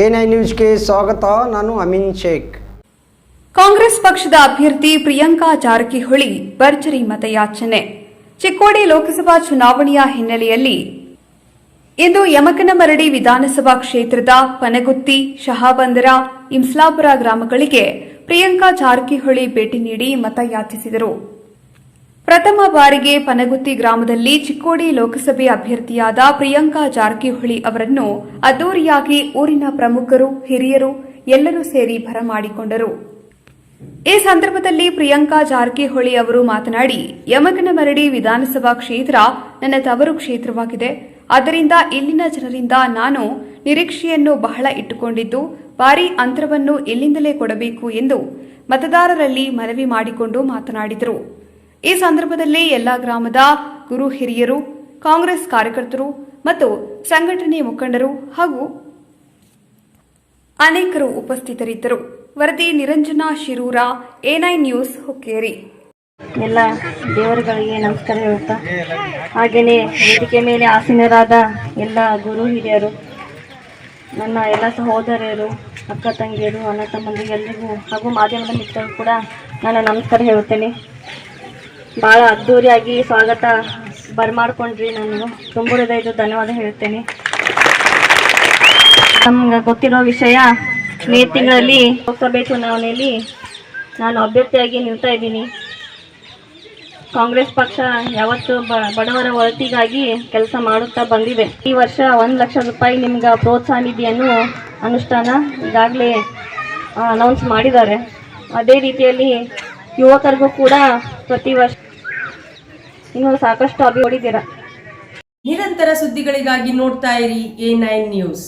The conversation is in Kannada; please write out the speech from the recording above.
ಎ ನ್ಯೂಸ್ಗೆ ಸ್ವಾಗತ. ನಾನು ಅಮಿನ್ ಶೇಖ್. ಕಾಂಗ್ರೆಸ್ ಪಕ್ಷದ ಅಭ್ಯರ್ಥಿ ಪ್ರಿಯಾಂಕಾ ಜಾರಕಿಹೊಳಿ ಭರ್ಜರಿ ಮತಯಾಚನೆ. ಚಿಕ್ಕೋಡಿ ಲೋಕಸಭಾ ಚುನಾವಣೆಯ ಹಿನ್ನೆಲೆಯಲ್ಲಿ ಇಂದು ಯಮಕನಮರಡಿ ವಿಧಾನಸಭಾ ಕ್ಷೇತ್ರದ ಪನಗುತ್ತಿ, ಶಹಾಬಂದರ ಇಂಸ್ಲಾಪುರ ಗ್ರಾಮಗಳಿಗೆ ಪ್ರಿಯಾಂಕಾ ಜಾರಕಿಹೊಳಿ ಭೇಟಿ ನೀಡಿ ಮತಯಾಚಿಸಿದರು. ಪ್ರಥಮ ಬಾರಿಗೆ ಪನಗುತ್ತಿ ಗ್ರಾಮದಲ್ಲಿ ಚಿಕ್ಕೋಡಿ ಲೋಕಸಭೆ ಅಭ್ಯರ್ಥಿಯಾದ ಪ್ರಿಯಾಂಕಾ ಜಾರಕಿಹೊಳಿ ಅವರನ್ನು ಅದ್ದೂರಿಯಾಗಿ ಊರಿನ ಪ್ರಮುಖರು, ಹಿರಿಯರು ಎಲ್ಲರೂ ಸೇರಿ ಬರಮಾಡಿಕೊಂಡರು ಈ ಸಂದರ್ಭದಲ್ಲಿ ಪ್ರಿಯಾಂಕಾ ಜಾರಕಿಹೊಳಿ ಅವರು ಮಾತನಾಡಿ ಯಮಕನಮರಡಿ ವಿಧಾನಸಭಾ ಕ್ಷೇತ್ರ ನನ್ನ ತವರು ಕ್ಷೇತ್ರವಾಗಿದೆ. ಆದ್ದರಿಂದ ಇಲ್ಲಿನ ಜನರಿಂದ ನಾನು ನಿರೀಕ್ಷೆಯನ್ನು ಬಹಳ ಇಟ್ಟುಕೊಂಡಿದ್ದು, ಭಾರಿ ಅಂತರವನ್ನು ಇಲ್ಲಿಂದಲೇ ಕೊಡಬೇಕು ಎಂದು ಮತದಾರರಲ್ಲಿ ಮನವಿ ಮಾಡಿಕೊಂಡು ಮಾತನಾಡಿದರು. ಈ ಸಂದರ್ಭದಲ್ಲಿ ಎಲ್ಲಾ ಗ್ರಾಮದ ಗುರು ಹಿರಿಯರು, ಕಾಂಗ್ರೆಸ್ ಕಾರ್ಯಕರ್ತರು ಮತ್ತು ಸಂಘಟನೆ ಮುಖಂಡರು ಹಾಗೂ ಅನೇಕರು ಉಪಸ್ಥಿತರಿದ್ದರು. ವರದಿ ನಿರಂಜನಾ ಶಿರೂರ ಎನ್ಐ ನ್ಯೂಸ್ ಹುಕ್ಕೇರಿ. ಎಲ್ಲ ದೇವರುಗಳಿಗೆ ನಮಸ್ಕಾರ ಹೇಳುತ್ತಾ ಹಾಗೆಯೇ ವೇದಿಕೆ ಮೇಲೆ ಆಸೀನರಾದ ಎಲ್ಲ ಗುರು ಹಿರಿಯರು, ನನ್ನ ಎಲ್ಲ ಸಹೋದರಿಯರು ಅಕ್ಕ ತಂಗಿಯರು, ಅಣ್ಣ ತಮ್ಮಂದಿರು ಎಲ್ಲರಿಗೂ ಹಾಗೂ ಮಾಧ್ಯಮದ ಮಿತ್ರರು ಕೂಡ ನಾನು ನಮಸ್ಕಾರ ಹೇಳುತ್ತೇನೆ ಭಾಳ ಅದ್ಧೂರಿಯಾಗಿ ಸ್ವಾಗತ ಬರ್ಮಾಡ್ಕೊಂಡ್ರಿ ನಾನು. ತುಂಬ ಹೃದಯದ ಧನ್ಯವಾದ ಹೇಳ್ತೇನೆ ನಮ್ಗೆ ಗೊತ್ತಿರೋ ವಿಷಯ, ಮೇ ತಿಂಗಳಲ್ಲಿ ಲೋಕಸಭೆ ಚುನಾವಣೆಯಲ್ಲಿ ನಾನು ಅಭ್ಯರ್ಥಿಯಾಗಿ ನಿಲ್ತಾ ಇದ್ದೀನಿ. ಕಾಂಗ್ರೆಸ್ ಪಕ್ಷ ಯಾವತ್ತು ಬಡವರ ಒಳತಿಗಾಗಿ ಕೆಲಸ ಮಾಡುತ್ತಾ ಬಂದಿದೆ. ಈ ವರ್ಷ ಒಂದು ಲಕ್ಷ ರೂಪಾಯಿ ನಿಮ್ಗೆ ಪ್ರೋತ್ಸಾಹ ನಿಧಿಯನ್ನು ಅನುಷ್ಠಾನ ಈಗಾಗಲೇ ಅನೌನ್ಸ್ ಮಾಡಿದ್ದಾರೆ. ಅದೇ ರೀತಿಯಲ್ಲಿ ಯುವಕರಿಗೂ ಕೂಡ ಪ್ರತಿ ವರ್ಷ ಇನ್ನೂ ಸಾಕಷ್ಟು ಅಭಿವೃದ್ಧಿ ನಿರಂತರ ಸುದ್ದಿಗಳಿಗಾಗಿ ನೋಡ್ತಾ ಇರಿ ಎ ನೈನ್ ನ್ಯೂಸ್